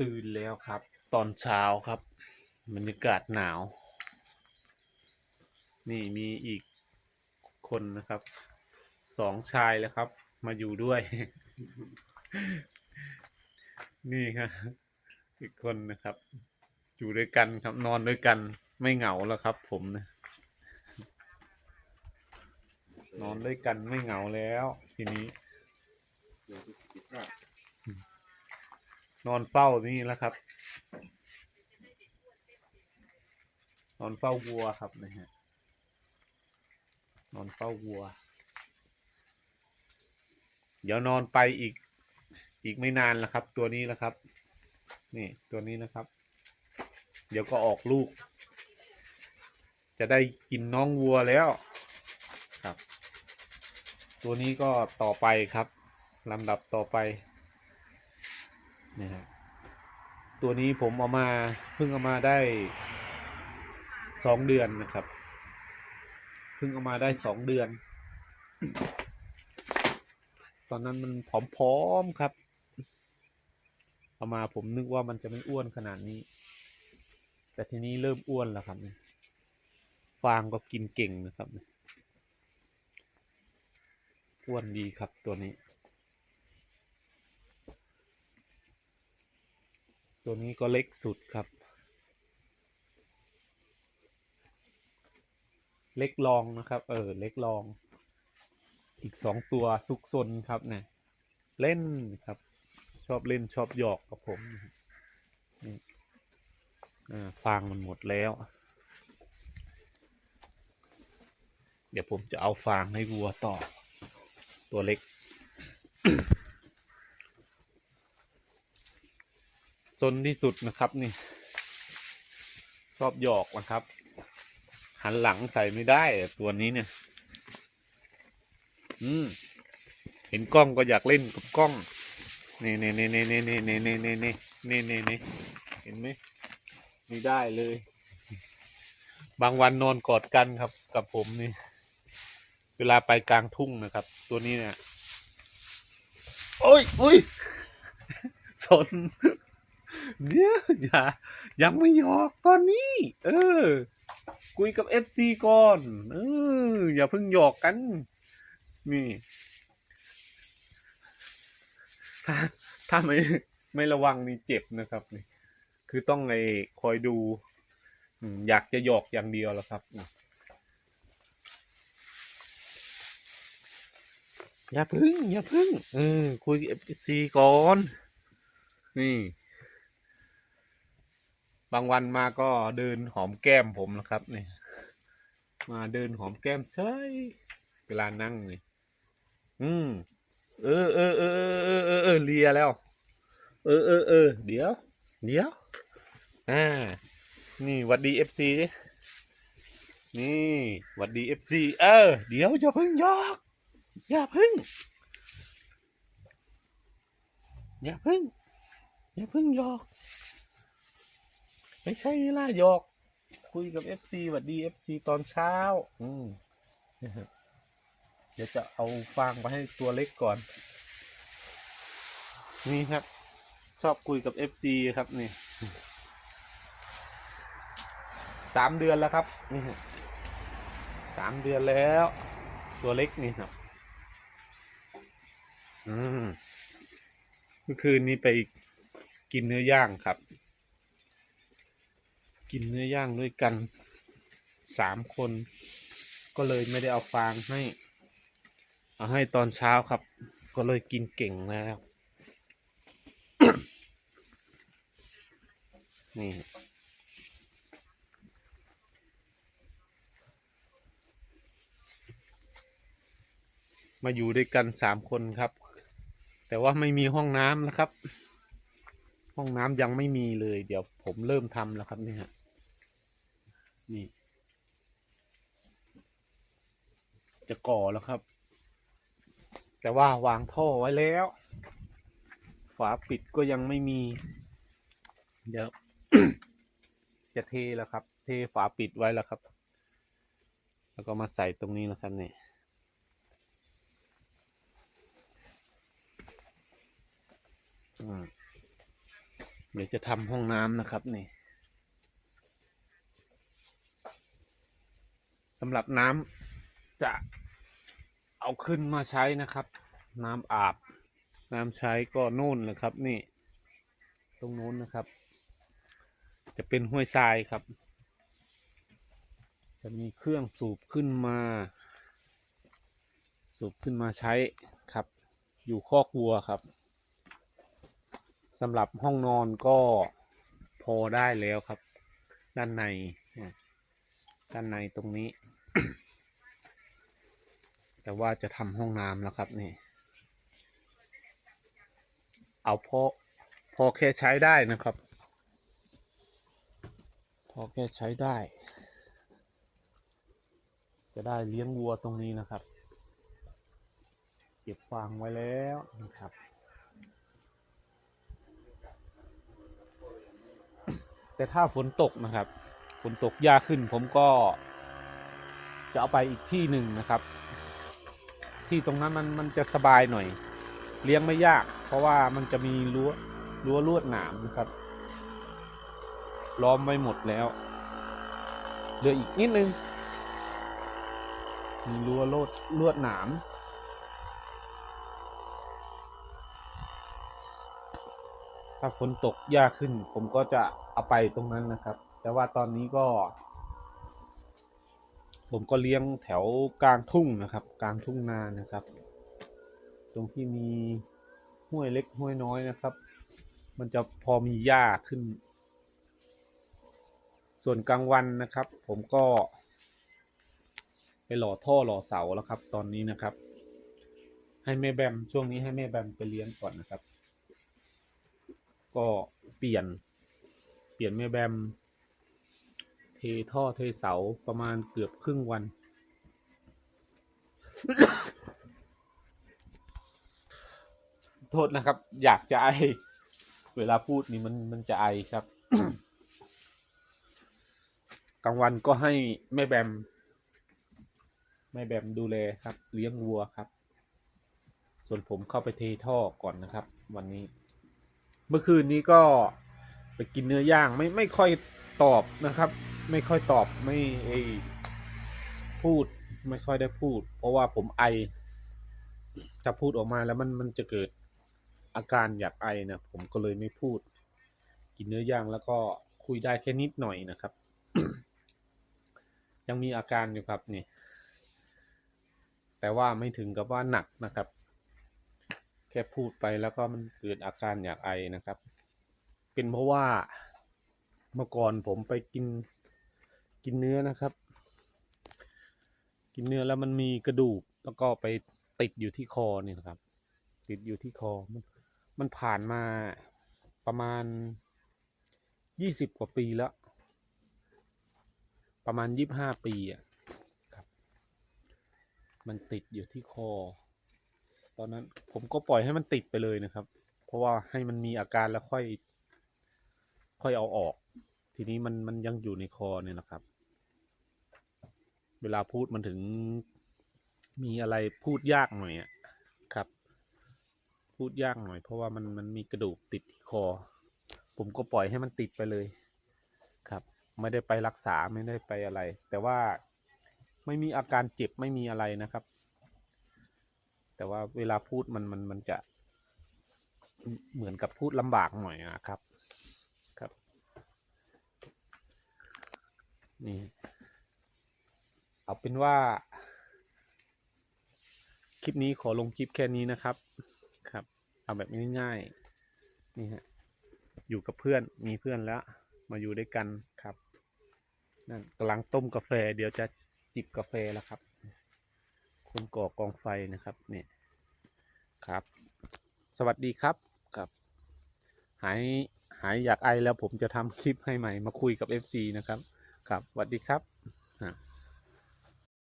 ตื่นแล้วครับ ตอนเช้าครับบรรยากาศหนาว นี่มีอีกคนนะครับสองชายแล้วครับ มาอยู่ด้วย นี่ครับอีกคนนะครับ อยู่ด้วยกันครับนอนด้วยกัน ไม่เหงาแล้วครับ ผมนะนอนด้วยกันไม่เหงาแล้ว ทีนี้ นอนเฝ้านี่แล้วครับ นอนเฝ้าวัวครับนะฮะนอนเฝ้าวัว เดี๋ยวนอนไปอีกอีกไม่นานแล้วครับ ตัวนี้แล้วครับ นี่ตัวนี้นะครับ เดี๋ยวก็ออกลูก จะได้กินน้องวัวแล้วครับ ตัวนี้ก็ต่อไปครับลำดับต่อไป นี่ครับตัวนี้ผมเอามาเพิ่งเอามาได้สองเดือนนะครับเพิ่งเอามาได้สองเดือน ตอนนั้นมันผอมๆครับ เอามาผมนึกว่ามันจะไม่อ้วนขนาดนี้ แต่ทีนี้เริ่มอ้วนแล้วครับฟางก็กินเก่งนะครับอ้วนดีครับตัวนี้ ตัวนี้ก็เล็กสุดครับ เล็กลองนะครับ เออ เล็กลอง อีกสองตัวซุกซนครับเนี่ยเล่นครับ ชอบเล่นชอบหยอกกับผมนี่ฟางมันหมดแล้ว เดี๋ยวผมจะเอาฟางให้วัวต่อ ตัวเล็ก ซนที่สุดนะครับนี่ ชอบหยอกนะครับ หันหลังใส่ไม่ได้ตัวนี้เนี่ย อืม เห็นกล้องก็อยากเล่นกับกล้องนี่นี่นี่นี่นี่นี่นี่นี่นี่นี่นี่นี่นี่เห็นไหมไม่ได้เลย บางวันนอนกอดกันครับ กับผมนี่ เวลาไปกลางทุ่งนะครับ ตัวนี้เนี่ย โอ้ยอุ้ยสน เดี๋ยวอย่ายังไม่หยอกตอนนี้ เออ คุยกับเอฟซีก่อน เออ อย่าเพิ่งหยอกกัน นี่ ถ้าถ้าไม่ไม่ระวังนี่เจ็บนะครับนี่ คือต้องไอคอยดู อยากจะหยอกอย่างเดียวแล้วครับอย่าพึ่งอย่าพึ่งเออคุยกับเอฟซีก่อน นี่ บางวันมาก็เดินหอมแก้มผมนะครับนี่มาเดินหอมแก้มใช่เวลานั่งนี่อืมเออเออเออเออเออเออเออเลียแล้ว เออเออเออเดี๋ยว เดี๋ยวอ่านี่วัดดีเอฟซีนี่วัดดีเอฟซีเออ เดี๋ยวอย่าพิ่งยอกอย่าพิ่งอย่าพิ่งอย่าพิ่งยอก ไม่ใช่เวลาหยอก คุยกับเอฟซีหวัดดีเอฟซีตอนเช้า อืมนะครับเดี๋ยวจะเอาฟางไปให้ตัวเล็กก่อน นี่ครับ ชอบคุยกับเอฟซีครับนี่สามเดือนแล้วครับนี่ฮะสามเดือนแล้ว ตัวเล็กนี่ครับ อืมเมื่อคืนนี้ไปกินเนื้อย่างครับ กินเนื้อย่างด้วยกันสามคน ก็เลยไม่ได้เอาฟางให้ เอาให้ตอนเช้าครับ ก็เลยกินเก่งแล้วนี่มาอยู่ด้วยกันสามคนครับ แต่ว่าไม่มีห้องน้ำนะครับ ห้องน้ำยังไม่มีเลย เดี๋ยวผมเริ่มทำแล้วครับเนี่ย นี่ จะก่อแล้วครับ แต่ว่าวางท่อไว้แล้ว ฝาปิดก็ยังไม่มี เดี๋ยวจะเทแล้วครับ เทฝาปิดไว้แล้วครับ แล้วก็มาใส่ตรงนี้นะครับเนี่ยเดี๋ยวจะทำห้องน้ำนะครับนี่ สำหรับน้ำจะเอาขึ้นมาใช้นะครับ น้ำอาบ น้ำใช้ก็นู่นเลยครับ นี่ ตรงนู้นนะครับ จะเป็นห้วยทรายครับ จะมีเครื่องสูบขึ้นมา สูบขึ้นมาใช้ครับ อยู่คอกวัวครับสำหรับห้องนอนก็พอได้แล้วครับ ด้านในด้านในตรงนี้ แต่ว่าจะทำห้องน้ำแล้วครับนี่ เอาพอพอแค่ใช้ได้นะครับ พอแค่ใช้ได้ จะได้เลี้ยงวัวตรงนี้นะครับ เก็บฟางไว้แล้วนะครับแต่ถ้าฝนตกนะครับ ฝนตกยากขึ้นผมก็ จะเอาไปอีกที่หนึ่งนะครับ ที่ตรงนั้นมันมันจะสบายหน่อย เลี้ยงไม่ยาก เพราะว่ามันจะมีรั้วรั้วลวดหนามนะครับ ล้อมไว้หมดแล้วเหลืออีกนิดนึงมีรั้วลวดลวดหนามถ้าฝนตกยากขึ้น ผมก็จะเอาไปตรงนั้นนะครับ แต่ว่าตอนนี้ก็ ผมก็เลี้ยงแถวกลางทุ่งนะครับ กลางทุ่งนานะครับ ตรงที่มีห้วยเล็กห้วยน้อยนะครับ มันจะพอมีหญ้าขึ้น ส่วนกลางวันนะครับ ผมก็ ไปหล่อท่อหล่อเสาแล้วครับ ตอนนี้นะครับ ให้แม่แบมช่วงนี้ให้แม่แบมไปเลี้ยงก่อนนะครับ ก็เปลี่ยน เปลี่ยนแม่แบม ทท่อเทเสาประมาณเกือบครึ่งวัน โทษนะครับ อยากจะไอ เวลาพูดนี่มันมันจะไอครับ กลางวันก็ให้แม่แบม แม่แบมดูแลครับ เลี้ยงวัวครับ ส่วนผมเข้าไปเทท่อก่อนนะครับ วันนี้ เมื่อคืนนี้ก็ไปกินเนื้อย่างไม่ไม่ค่อย ตอบนะครับ ไม่ค่อยตอบไม่ไอพูดไม่ค่อยได้พูด เพราะว่าผมไอถ้าพูดออกมาแล้วมันมันจะเกิดอาการอยากไอนะผมก็เลยไม่พูด กินเนื้อย่างแล้วก็คุยได้แค่นิดหน่อยนะครับ ยังมีอาการอยู่ครับนี่ แต่ว่าไม่ถึงกับว่าหนักนะครับ แค่พูดไปแล้วก็มันเกิดอาการอยากไอนะครับ เป็นเพราะว่า เมื่อก่อนผมไปกินกินเนื้อนะครับ กินเนื้อแล้วมันมีกระดูกแล้วก็ไปติดอยู่ที่คอเนี่ยนะครับ ติดอยู่ที่คอมันมันผ่านมาประมาณยี่สิบกว่าปีแล้ว ประมาณยี่บห้าปีอะครับ มันติดอยู่ที่คอ ตอนนั้นผมก็ปล่อยให้มันติดไปเลยนะครับ เพราะว่าให้มันมีอาการแล้วค่อย ค่อยเอาออก ทีนี้มันมันยังอยู่ในคอเนี่ยนะครับ เวลาพูดมันถึงมีอะไรพูดยากหน่อยอะครับ พูดยากหน่อย เพราะว่ามันมันมีกระดูกติดที่คอ ผมก็ปล่อยให้มันติดไปเลยครับ ไม่ได้ไปรักษาไม่ได้ไปอะไร แต่ว่าไม่มีอาการเจ็บไม่มีอะไรนะครับ แต่ว่าเวลาพูดมันมันมันจะเหมือนกับพูดลำบากหน่อยอะครับ นี่ เอาเป็นว่า คลิปนี้ขอลงคลิปแค่นี้นะครับ ครับ เอาแบบง่ายๆ นี่ฮะ อยู่กับเพื่อน มีเพื่อนแล้ว มาอยู่ด้วยกันครับ นั่นกำลังต้มกาแฟ เดี๋ยวจะจิบกาแฟแล้วครับ คนก่อกองไฟนะครับเนี่ยครับ สวัสดีครับครับ หายหายอยากไอแล้วผมจะทำคลิปให้ใหม่มาคุยกับ FC นะครับ ครับสวัสดีครับ